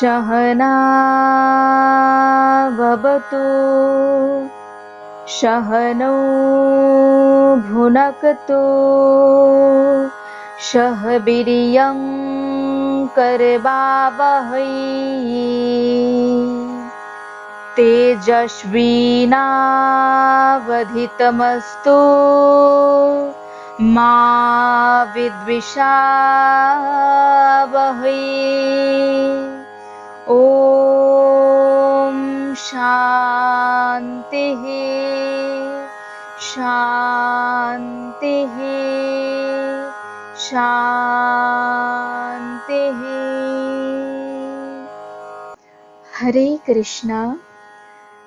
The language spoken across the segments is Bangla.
शहनावतु शहनो भुनकतु। शहबिरियं कर्बा तेजस्वीनावधितमस्तु मा विद्विषावहै। हरे कृष्णा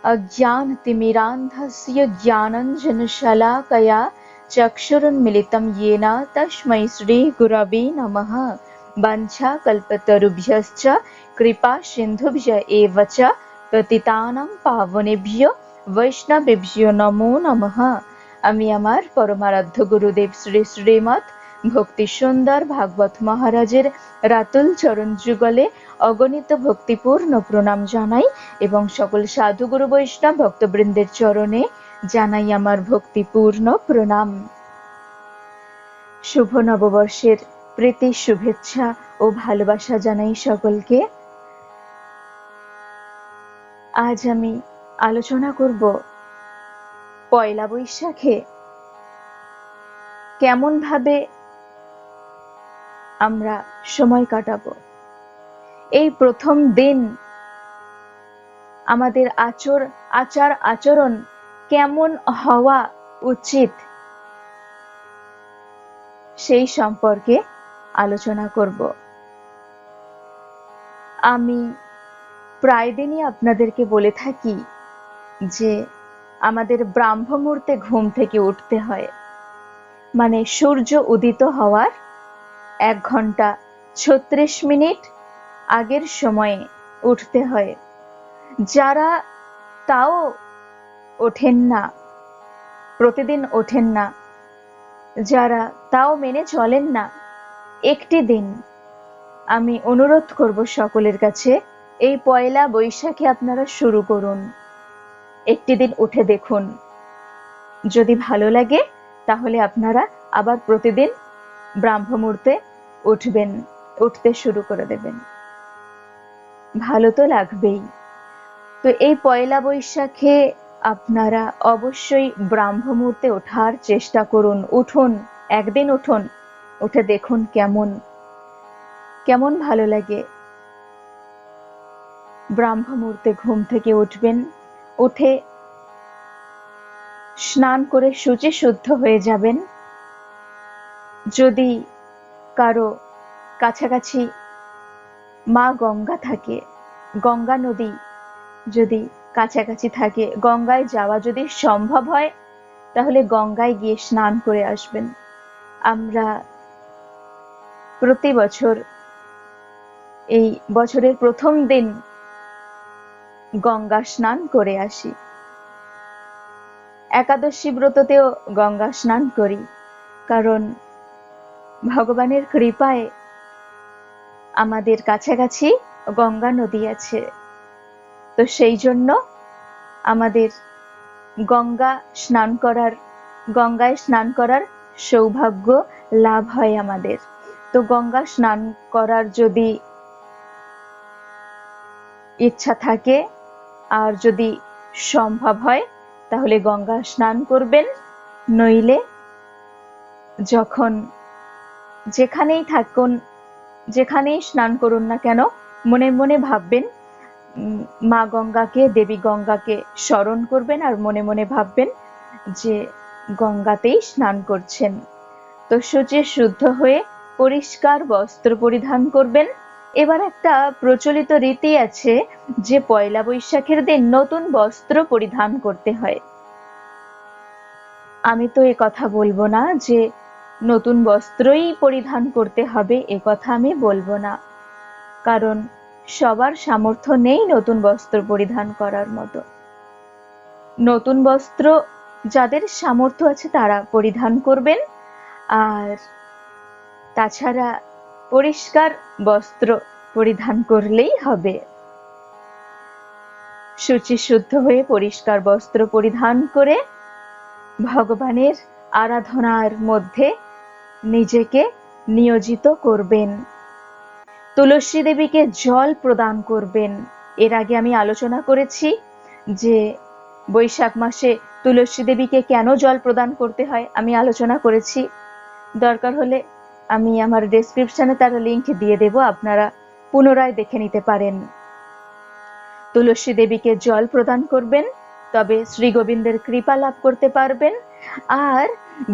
अज्ञानतिमिरान्धस्य ज्ञानञ्जनशलाकया चक्षुरुन्मिलितं येन तस्मै श्रीगुरवे नमः वाञ्छाकल्पतरुभ्यश्च कृपासिन्धुभ्य एव च পতিতানাং পাবনেভ্য বৈষ্ণবেভ্য নমো নমঃ আমি আমার পরমারাধ্য গুরুদেব শ্রী শ্রীমৎ ভক্তি সুন্দর ভাগবত মহারাজের রাতুল চরণ যুগলে অগণিত ভক্তিপূর্ণ প্রণাম জানাই এবং সকল সাধু গুরু বৈষ্ণব ভক্তবৃন্দের চরণে জানাই আমার ভক্তিপূর্ণ প্রণাম। শুভ নববর্ষের প্রীতি, শুভেচ্ছা ও ভালোবাসা জানাই সকলকে। আজ আমি আলোচনা করব পয়লা বৈশাখে কেমন ভাবে আমরা সময় কাটাবো। এই প্রথম দিন আমাদের আচর, আচার, আচরণ কেমন হওয়া উচিত সেই সম্পর্কে আলোচনা করব। আমি প্রায় দিনই আপনাদেরকে বলে থাকি যে আমাদের ব্রাহ্ম মুহূর্তে ঘুম থেকে উঠতে হয়। মানে সূর্য উদিত হওয়ার এক ঘণ্টা ছত্রিশ মিনিট আগের সময়ে উঠতে হয়। যারা তাও ওঠেন না, প্রতিদিন ওঠেন না, যারা তাও মেনে চলেন না, একটি দিন আমি অনুরোধ করব সকলের কাছে, এই পয়লা বৈশাখে আপনারা শুরু করুন। একটি দিন উঠে দেখুন। যদি ভালো লাগে, তাহলে আপনারা আবার প্রতিদিন ব্রাহ্ম মুহূর্তে উঠবেন, উঠতে শুরু করে দেবেন। ভালো তো লাগবেই। তো এই পয়লা বৈশাখে আপনারা অবশ্যই ব্রাহ্ম মুহূর্তে ওঠার চেষ্টা করুন। উঠুন, একদিন উঠুন, উঠে দেখুন কেমন কেমন ভালো লাগে। ব্রাহ্ম মুহূর্তে ঘুম থেকে উঠবেন, উঠে স্নান করে শুচি শুদ্ধ হয়ে যাবেন। যদি কারও কাছাকাছি মা গঙ্গা থাকে, গঙ্গা নদী যদি কাছাকাছি থাকে, গঙ্গায় যাওয়া যদি সম্ভব হয়, তাহলে গঙ্গায় গিয়ে স্নান করে আসবেন। আমরা প্রতি বছর এই বছরের প্রথম দিন গঙ্গা স্নান করে আসি। একাদশী ব্রততেও গঙ্গা স্নান করি, কারণ ভগবানের কৃপায় আমাদের কাছাকাছি গঙ্গা নদী আছে। তো সেই জন্য আমাদের গঙ্গা স্নান করার, গঙ্গায় স্নান করার সৌভাগ্য লাভ হয় আমাদের। তো গঙ্গা স্নান করার যদি ইচ্ছা থাকে আর যদি সম্ভব হয়, তাহলে গঙ্গা স্নান করবেন। নইলে যখন যেখানেই থাকুন, যেখানেই স্নান করুন না কেন, মনে মনে ভাববেন মা গঙ্গাকে, দেবী গঙ্গাকে স্মরণ করবেন আর মনে মনে ভাববেন যে গঙ্গাতেই স্নান করছেন। তো শুচি শুদ্ধ হয়ে পরিষ্কার বস্ত্র পরিধান করবেন। এবার একটা প্রচলিত রীতি আছে যে পয়লা বৈশাখের দিন নতুন বস্ত্র পরিধান করতে হয়। আমি তো এ কথা বলব না যে নতুন বস্ত্রই পরিধান করতে হবে কথা আমি বলব না। কারণ, সবার সামর্থ্য নেই নতুন বস্ত্র পরিধান করার মতো। নতুন বস্ত্র যাদের সামর্থ্য আছে তারা পরিধান করবেন, আর তাছাড়া পরিষ্কার বস্ত্র পরিধান করলেই হবে। শুচি শুদ্ধ হয়ে পরিষ্কার বস্ত্র পরিধান করে ভগবানের আরাধনার মধ্যে নিজেকে নিয়োজিত করবেন। তুলসী দেবীকে জল প্রদান করবেন। এর আগে আমি আলোচনা করেছি যে বৈশাখ মাসে তুলসী দেবীকে কেন জল প্রদান করতে হয় আমি আলোচনা করেছি। দরকার হলে আমি আমার ডেসক্রিপশনে তার লিংক দিয়ে দেব, আপনারা পুনরায় দেখে নিতে পারেন। তুলসী দেবীকে জল প্রদান করবেন, তবে শ্রী গোবিন্দের কৃপা লাভ করতে পারবেন, আর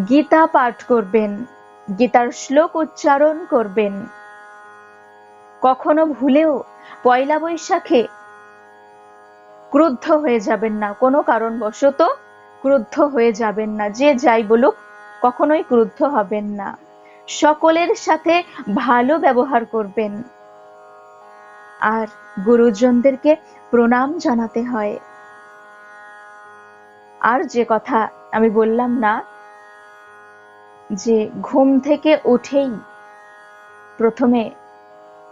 গীতা পাঠ করবেন। গীতার শ্লোক উচ্চারণ করবেন। কখনো ভুলেও পয়লা বৈশাখে ক্রুদ্ধ হয়ে যাবেন না, কোনো কারণবশত ক্রুদ্ধ হয়ে যাবেন না, যে যাই বলুক, কখনোই ক্রুদ্ধ হবেন না। সকলের সাথে ভালো ব্যবহার করবেন। আর গুরুজনদেরকে প্রণাম জানাতে হয়। আর যে কথা আমি বললাম না যে ঘুম থেকে উঠেই প্রথমে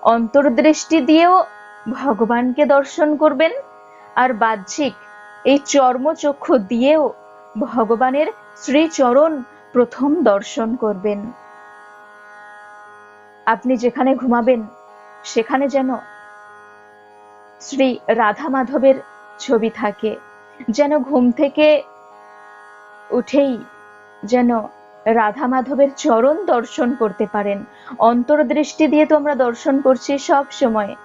অন্তর্দৃষ্টি দিয়েও ভগবানকে দর্শন করবেন আর বাহ্যিক এই চর্মচক্ষু দিয়েও ভগবানের শ্রীচরণ প্রথম দর্শন করবেন। আপনি যেখানে ঘুমাবেন, সেখানে যেন শ্রী রাধা মাধবের ছবি থাকে, যেন ঘুম থেকে উঠেই যেন রাধা মাধবের চরণ দর্শন করতে পারেন। অন্তর্দৃষ্টি দিয়ে তো আমরা দর্শন করছি সব সময়।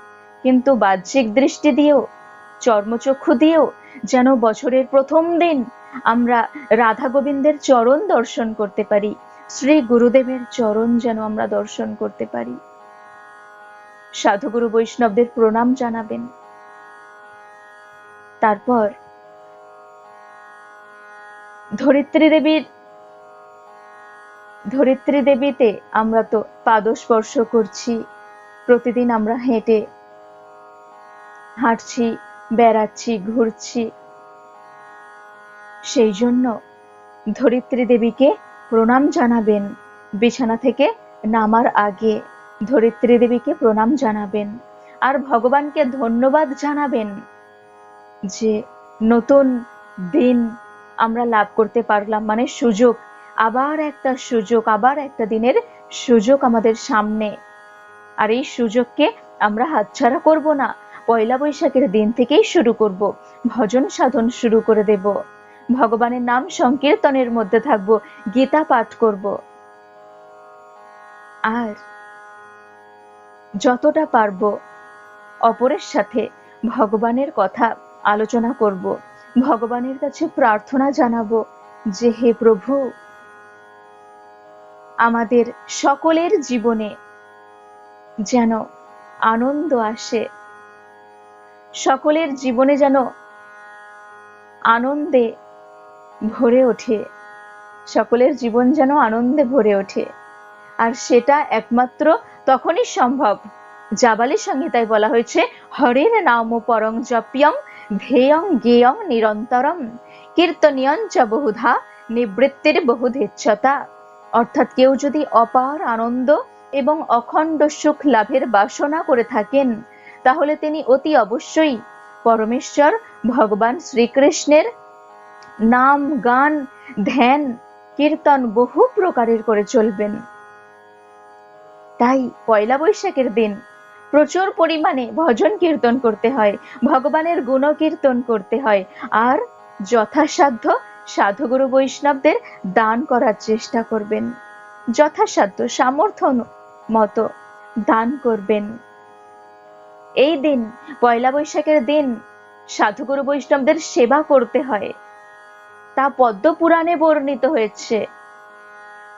কিন্তু বাহ্যিক দৃষ্টি দিয়েও, চর্মচক্ষু দিয়েও যেন বছরের প্রথম দিন আমরা রাধা গোবিন্দের চরণ দর্শন করতে পারি, শ্রী গুরুদেবের চরণ যেন আমরা দর্শন করতে পারি। সাধুগুরু বৈষ্ণবদের প্রণাম জানাবেন। তারপর ধরিত্রী দেবীর ধরিত্রী দেবীতে আমরা তো পাদস্পর্শ করছি। প্রতিদিন আমরা হেঁটে হাঁটছি, বেড়াচ্ছি, ঘুরছি। সেই জন্য ধরিত্রী দেবীকে প্রণাম জানাবেন। বিছানা থেকে নামার আগে ধরিত্রী দেবীকে প্রণাম জানাবেন আর ভগবানকে ধন্যবাদ জানাবেন যে নতুন দিন আমরা লাভ করতে পারলাম মানে সুযোগ আবার একটা সুযোগ, আবার একটা দিনের সুযোগ আমাদের সামনে। আর এই সুযোগকে আমরা হাতছাড়া করব না। পয়লা বৈশাখের দিন থেকেই শুরু করব। ভজন সাধন শুরু করে দেব। ভগবানের নাম সংকীর্তনের মধ্যে থাকব, গীতা পাঠ করব। আর যতটা পারব অপরের সাথে ভগবানের কথা আলোচনা করব। ভগবানের কাছে প্রার্থনা জানাব যে, হে প্রভু আমাদের সকলের জীবনে যেন আনন্দ আসে। সকলের জীবনে যেন আনন্দে ভরে ওঠে। সকলের জীবন যেন আনন্দে ভরে ওঠে। আর সেটা একমাত্র তখনই সম্ভব। জাবালি সংহিতায় বলা হয়েছে, হরের নাম পরং জপ্যং ধেয়ং গেয়ং নিরন্তরম কীর্তনিয়ং চ বহুধা, নিবৃত্তির বহুধেচ্ছতা। অর্থাৎ কেউ যদি অপার আনন্দ এবং অখণ্ড সুখ লাভের বাসনা করে থাকেন, তাহলে তিনি অতি অবশ্যই পরমেশ্বর, ভগবান শ্রীকৃষ্ণের নাম, গান, ধ্যান, কীর্তন বহু প্রকারের করে চলবেন। তাই পয়লা বৈশাখের দিন প্রচুর পরিমাণে ভজন কীর্তন করতে হয়, ভগবানের গুণ কীর্তন করতে হয়, আর যথাসাধ্য সাধুগুরু বৈষ্ণবদের দান করার চেষ্টা করবেন। যথাসাধ্য সামর্থ্য মতো দান করবেন। এই দিন, পয়লা বৈশাখের দিন, সাধুগুরু বৈষ্ণবদের সেবা করতে হয়। তা পদ্ম পুরাণে বর্ণিত হয়েছে।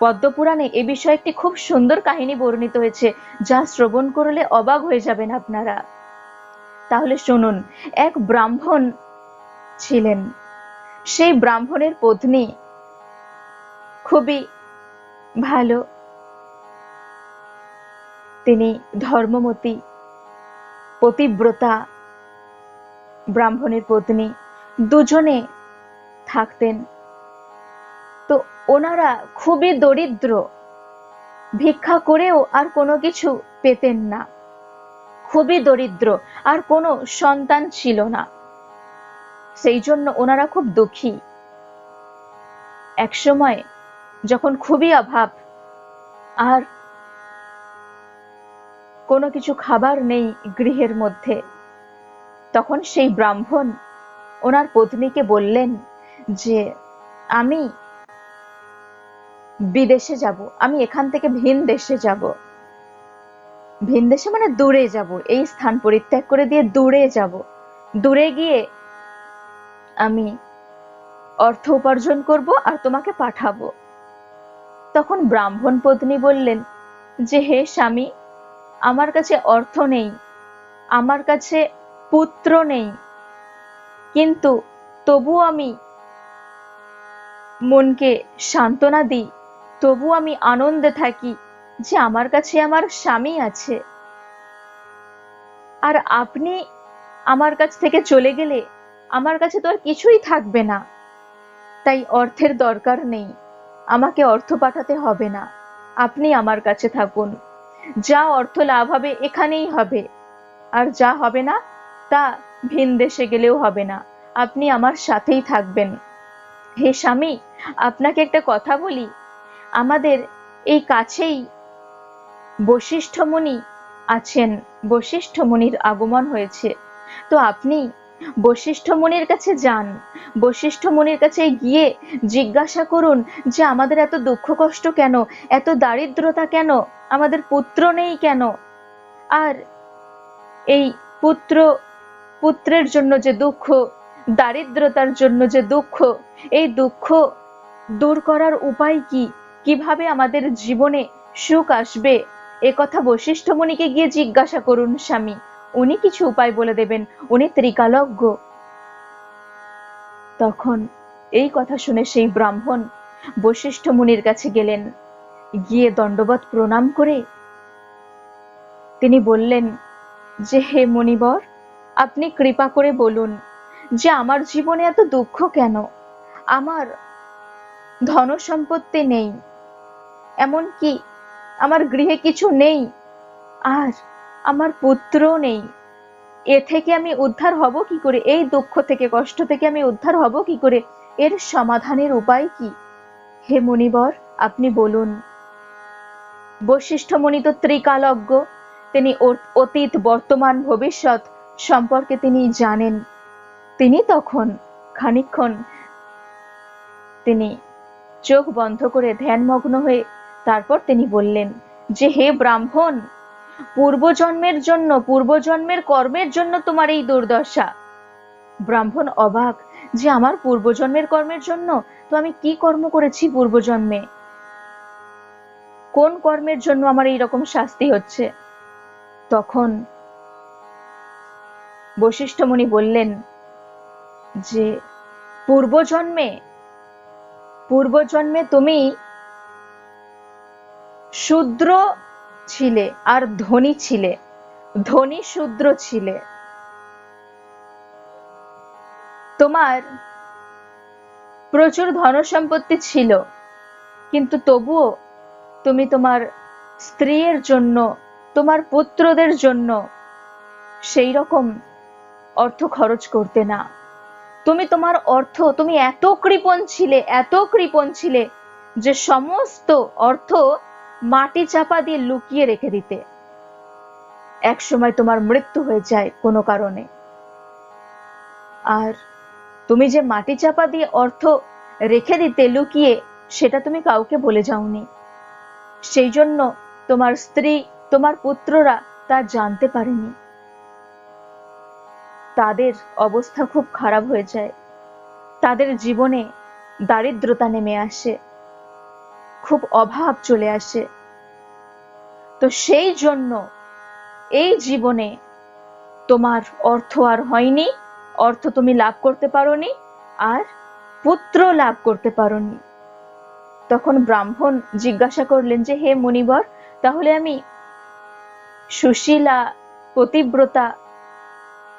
পদ্মপুরাণে এ বিষয়ে একটি খুব সুন্দর কাহিনী বর্ণিত হয়েছে, যা শ্রবণ করলে অবাক হয়ে যাবেন আপনারা। তাহলে শুনুন, এক ব্রাহ্মণ ছিলেন। সেই ব্রাহ্মণের পত্নী। খুবই ভালো। তিনি ধর্মমতী, পতিব্রতা। ব্রাহ্মণের পত্নী দুজনে থাকতেন। তো ওনারা খুবই দরিদ্র। ভিক্ষা করেও আর কোনো কিছু পেতেন না। খুবই দরিদ্র, আর কোনো সন্তান ছিল না। সেই জন্য ওনারা খুব দুঃখী। একসময় যখন খুবই অভাব, আর কোনো কিছু খাবার নেই গৃহের মধ্যে, তখন সেই ব্রাহ্মণ ওনার পত্নীকে বললেন যে, আমি বিদেশে যাব, আমি এখান থেকে ভিন দেশে যাব। ভিন দেশে মানে দূরে যাব, এই স্থান পরিত্যাগ করে দিয়ে দূরে যাব। দূরে গিয়ে আমি অর্থ উপার্জন করব আর তোমাকে পাঠাবো। তখন ব্রাহ্মণ পত্নী বললেন, যে হে স্বামী, আমার কাছে অর্থ নেই, আমার কাছে পুত্র নেই, কিন্তু তবু আমি মনকে সান্ত্বনা দিই তবু আমি আনন্দে থাকি যে আমার কাছে আমার স্বামী আছে। আর আপনি আমার কাছ থেকে চলে গেলে আমার কাছে তো আর কিছুই থাকবে না। তাই অর্থের দরকার নেই। আমাকে অর্থ পাঠাতে হবে না। আপনি আমার কাছে থাকুন। যা অর্থ লাভ হবে এখানেই হবে। আর যা হবে না, তা ভিন দেশে গেলেও হবে না। আপনি আমার সাথেই থাকবেন। হে স্বামী, আপনাকে একটা কথা বলি। আমাদের এই কাছেই বশিষ্ঠ মুনি আছেন। বশিষ্ঠ মুনির আগমন হয়েছে। তো আপনি বশিষ্ঠ মুনির কাছে যান। বশিষ্ঠ মুনির কাছে গিয়ে জিজ্ঞাসা করুন যে, আমাদের এত দুঃখ কষ্ট কেন? এত দারিদ্রতা কেন? আমাদের পুত্র নেই কেন? আর এই পুত্র, পুত্রের জন্য যে দুঃখ, দারিদ্রতার জন্য যে দুঃখ, এই দুঃখ দূর করার উপায় কি? কীভাবে আমাদের জীবনে সুখ আসবে? এ কথা বশিষ্ঠ মুনিকে গিয়ে জিজ্ঞাসা করুন স্বামী। উনি কিছু উপায় বলে দেবেন। উনি ত্রিকালজ্ঞ। তখন এই কথা শুনে সেই ব্রাহ্মণ বশিষ্ঠ মুনির কাছে গেলেন। গিয়ে দণ্ডবত প্রণাম করে তিনি বললেন, যে হে মণিবর আপনি কৃপা করে বলুন যে আমার জীবনে এত দুঃখ কেন? আমার ধন সম্পত্তি নেই। এমনকি আমার গৃহে কিছু নেই। আর আমার পুত্র নেই। এ থেকে আমি উদ্ধার হব কি করে? এই দুঃখ থেকে, কষ্ট থেকে আমি উদ্ধার হব কি করে? এর সমাধানের উপায় কি? হে মুনিবর, আপনি বলুন। বশিষ্ঠ মুনি তো ত্রিকালজ্ঞ। তিনি অতীত, বর্তমান, ভবিষ্যৎ সম্পর্কে তিনি জানেন। তিনি তখন খানিক্ষণ তিনি চোখ বন্ধ করে ধ্যানমগ্ন হয়ে তারপর তিনি বললেন, যে হে ব্রাহ্মণ পূর্বজন্মের জন্য, পূর্বজন্মের কর্মের জন্য তোমার এই দুর্দশা। ব্রাহ্মণ অবাক যে আমার পূর্বজন্মের কর্মের জন্য তো আমি কি কর্ম করেছি পূর্বজন্মে? কোন কর্মের জন্য আমার এই রকম শাস্তি হচ্ছে? তখন বশিষ্ঠ মুনি বললেন যে, পূর্বজন্মে পূর্বজন্মে তুমি শূদ্র ছিলে আর ধনী ছিলে, ধনী শূদ্র ছিলে। তোমার প্রচুর ধন সম্পত্তি ছিল, কিন্তু তবুও তুমি তোমার স্ত্রীর জন্য, তোমার পুত্রদের জন্য সেই রকম অর্থ খরচ করতে না। তুমি তোমার অর্থ, তুমি এত কৃপণ ছিলে, এত কৃপণ ছিলে যে সমস্ত অর্থ মাটি চাপা দিয়ে লুকিয়ে রেখে দিতে। এক সময় তোমার মৃত্যু হয়ে যায় কোনো কারণে। আর তুমি যে মাটি চাপা দিয়ে অর্থ রেখে দিতে লুকিয়ে, সেটা তুমি কাউকে বলে যাওনি। সেই জন্য তোমার স্ত্রী, তোমার পুত্ররা তা জানতে পারেনি। তাদের অবস্থা খুব খারাপ হয়ে যায়। তাদের জীবনে দারিদ্রতা নেমে আসে। খুব অভাব চলে আসে। তো সেই জন্য এই জীবনে তোমার অর্থ আর হয়নি, অর্থ তুমি লাভ করতে পারোনি আর পুত্র লাভ করতে পারোনি। তখন ব্রাহ্মণ জিজ্ঞাসা করলেন যে, হে মণিবর তাহলে আমি সুশীলা, পতিব্রতা,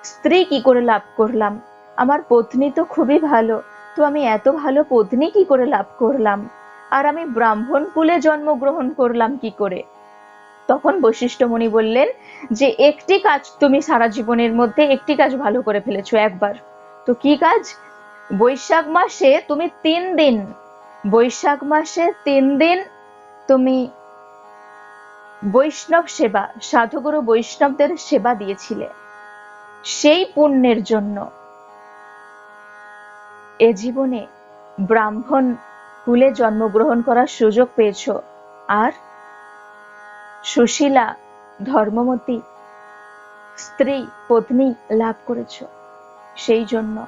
স্ত্রী কি করে লাভ করলাম? আমার পত্নী তো খুবই ভালো, তো আমি এত ভালো পত্নী কি করে লাভ করলাম? আর আমি ব্রাহ্মণ কুলে জন্মগ্রহণ করলাম কি করে? তখন বশিষ্ঠ মুনি বললেন যে, একটি কাজ তুমি সারা জীবনের মধ্যে একটি কাজ ভালো করে ফেলেছো একবার। তো কি কাজ? বৈশাখ মাসে তুমি তিন দিন, বৈশাখ মাসে তিন দিন তুমি বৈষ্ণব সেবা, সাধুগুরু বৈষ্ণবদের সেবা দিয়েছিলে সেই পুণ্যের জন্য। এ জীবনে ব্রাহ্মণ কুলে জন্মগ্রহণ করার সুযোগ পেয়েছ। আর? সুশীলা, ধর্মমতী, স্ত্রী, পত্নী লাভ করেছ সেই জন্য।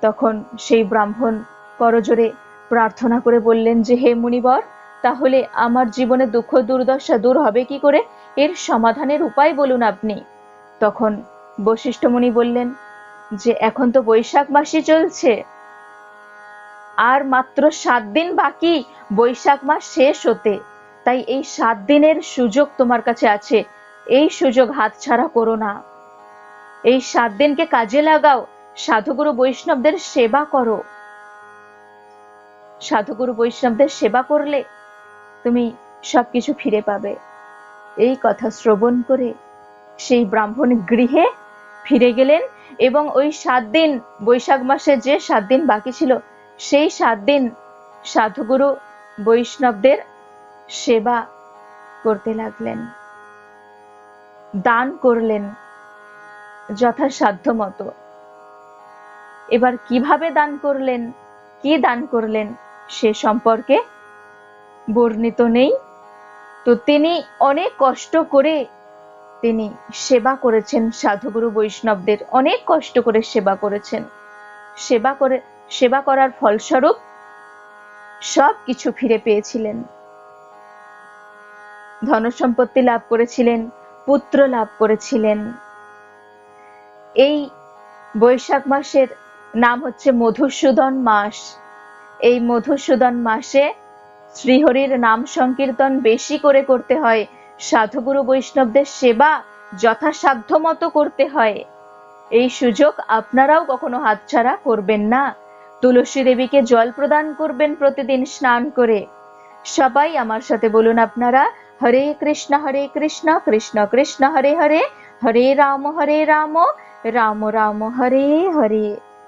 তখন সেই ব্রাহ্মণ করজোরে প্রার্থনা করে বললেন যে, হে মুনিবর, তাহলে আমার জীবনে দুঃখ, দুর্দশা দূর হবে কি করে? এর সমাধানের উপায় বলুন আপনি। তখন বশিষ্ঠ মুনি বললেন, যে, এখন তো বৈশাখ মাসই চলছে। আর মাত্র সাত দিন বাকি, বৈশাখ মাস শেষ হতে। তাই এই সাত দিনের সুযোগ তোমার কাছে আছে। এই সুযোগ হাতছাড়া করো না। এই সাত দিনকে কাজে লাগাও। সাধুগুরু বৈষ্ণবদের সেবা করো। সাধুগুরু বৈষ্ণবদের সেবা করলে তুমি সবকিছু ফিরে পাবে। এই কথা শ্রবণ করে সেই ব্রাহ্মণ গৃহে ফিরে গেলেন এবং ওই সাত দিন, বৈশাখ মাসে যে সাত দিন বাকি ছিল সেই সাত দিন সাধুগুরু বৈষ্ণবদের সেবা করতে লাগলেন। দান করলেন যথাসাধ্য মতো এবার কীভাবে দান করলেন, কি দান করলেন সে সম্পর্কে বর্ণিত নেই। তো তিনি অনেক কষ্ট করে তিনি সেবা করেছেন, সাধুগুরু বৈষ্ণবদের অনেক কষ্ট করে সেবা করেছেন। সেবা করে সেবা করার ফলস্বরূপ সব কিছু ফিরে পেয়েছিলেন। ধনসম্পত্তি লাভ করেছিলেন, পুত্র লাভ করেছিলেন। এই বৈশাখ মাসের নাম হচ্ছে মধুসূদন মাস। এই মধুসূদন মাসে শ্রীহরির নাম সংকীর্তন বেশি করে করতে হয়। সাধুগুরু বৈষ্ণবদের সেবা যথাসাধ্য মতো করতে হয়। এই সুযোগ আপনারাও কখনো হাতছাড়া করবেন না। তুলসী দেবীকে জল প্রদান করবেন প্রতিদিন স্নান করে। সবাই আমার সাথে বলুন আপনারা, হরে কৃষ্ণ হরে কৃষ্ণ কৃষ্ণ কৃষ্ণ, হরে হরে হরে রাম হরে রাম রাম রাম, হরে হরে।